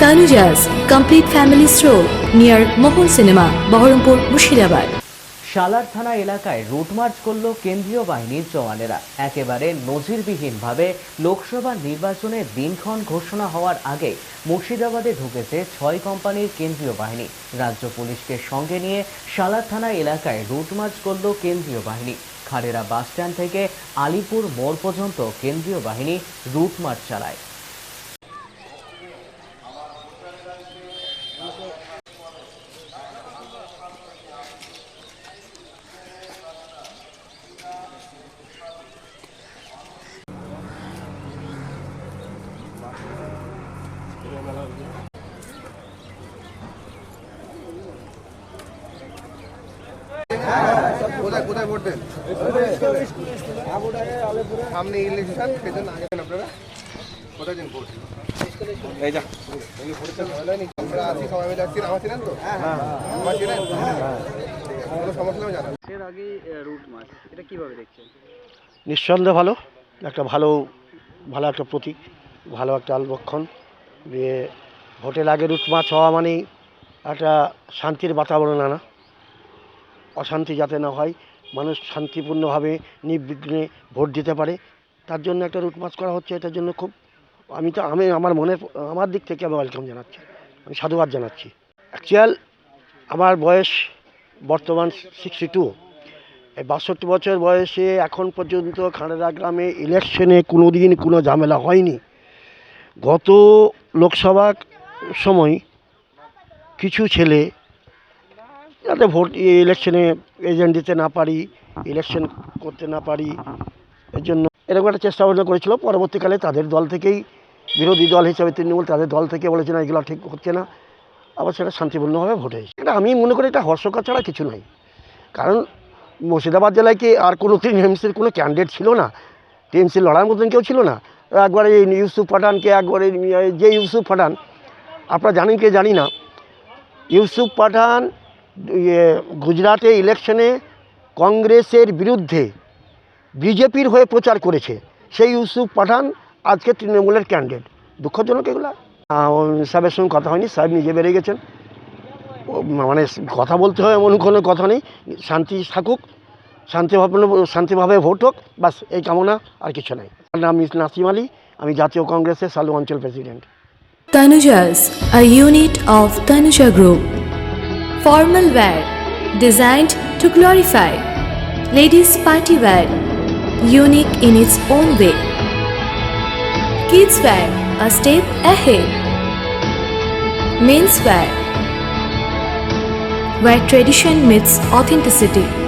Tanuja's complete family stroll near Mohol Cinema, Baharampur, Mushirabad. সালার থানা এলাকায় route march করল কেন্দ্রীয় বাহিনীর জওয়ানেরা। একেবারে নজিরবিহীনভাবে লোকসভা নির্বাচনের দিনক্ষণ ঘোষণা হওয়ার আগে মুর্শিদাবাদে ঢুকেছে ছয় কোম্পানির কেন্দ্রীয় বাহিনী। রাজ্য পুলিশকে সঙ্গে নিয়ে শালার থানা এলাকায় রুটমার্চ করল কেন্দ্রীয় বাহিনী। খাড়েরা বাসস্ট্যান্ড থেকে আলিপুর মোড় পর্যন্ত কেন্দ্রীয় বাহিনী রুটমার্চ চালায়। কোথায় কোথায় ভোট দেন সামনে ইলেকশন সেজন্য আগে আপনারা। কোথায় দেন ভোট এই যা। আমরা আছি সবাই মিলে আসছি আমার ছিলেন তো? আমার ছিলেন? কোনো সমস্যা নেই জানা এর আগেই রুট মাছ এটা কীভাবে দেখছেন? নিঃসন্দেহে ভালো। একটা ভালো ভালো একটা প্রতীক ভালো একটা লক্ষণ যে ভোটের আগে রুট মাছ হওয়া মানেই একটা শান্তির বাতাবরণ আনা। অশান্তি যাতে না হয়, মানুষ শান্তিপূর্ণভাবে নির্বিঘ্নে ভোট দিতে পারে। তার জন্য একটা রুট মাছ করা হচ্ছে, এটার জন্য খুব আমি তো, আমি, আমার মনে, আমার দিক থেকে আমি ওয়েলকাম জানাচ্ছি। আমি সাধুবাদ জানাচ্ছি। অ্যাকচুয়াল আমার বয়স বর্তমান সিক্সটি টু এই বাষট্টি বছর বয়সে এখন পর্যন্ত খানেরা গ্রামে ইলেকশনে কোনো দিন কোনো ঝামেলা হয়নি। গত লোকসভা সময় কিছু ছেলে যাতে ভোট ইলেকশনে এজেন্ট দিতে না পারি, ইলেকশন করতে না পারি, এর জন্য এরকম একটা চেষ্টা ভাবনা করেছিল। পরবর্তীকালে তাদের দল থেকেই, বিরোধী দল হিসাবে তৃণমূল তাদের দল থেকে বলেছে, না, এগুলো ঠিক হচ্ছে না। আবার সেটা শান্তিপূর্ণভাবে ভোট হয়েছে এটা আমি মনে করি এটা হর্ষকর ছাড়া কিছু নয় কারণ মুর্শিদাবাদ জেলায় কি আর কোনো টিএমসির কোনো ক্যান্ডিডেট ছিল না? টিএমসি লড়ার মতন কেউ ছিল না। একবারে ইউসুফ পাঠানকে একবারে যে ইউসুফ পাঠান, আপনারা জানেন কি জানি না? ইউসুফ পাঠান ইয়ে গুজরাটে ইলেকশনে কংগ্রেসের বিরুদ্ধে বিজেপির হয়ে প্রচার করেছে। সেই ইউসুফ পাঠান আজকে তৃণমূলের ক্যান্ডিডেট দুঃখজনক এগুলা। সাহেবের সঙ্গে কথা হয়নি, সাহেব নিজে বেড়ে গেছেন। মানে কথা বলতে হয় এমন কোনো কথা নেই। শান্তি থাকুক। শান্তিভাবে শান্তিভাবে ভোট হোক বাস এই কামনা আর কিছু নাই আমার নাম মিস নাসিম আলী আমি জাতীয় কংগ্রেসের সালু অঞ্চল president Tanuja's, a unit of Tanuja Group. Formal wear, designed to glorify. Ladies' party wear, unique in its own way. Kids wear, a step ahead. Men's wear, where tradition meets authenticity.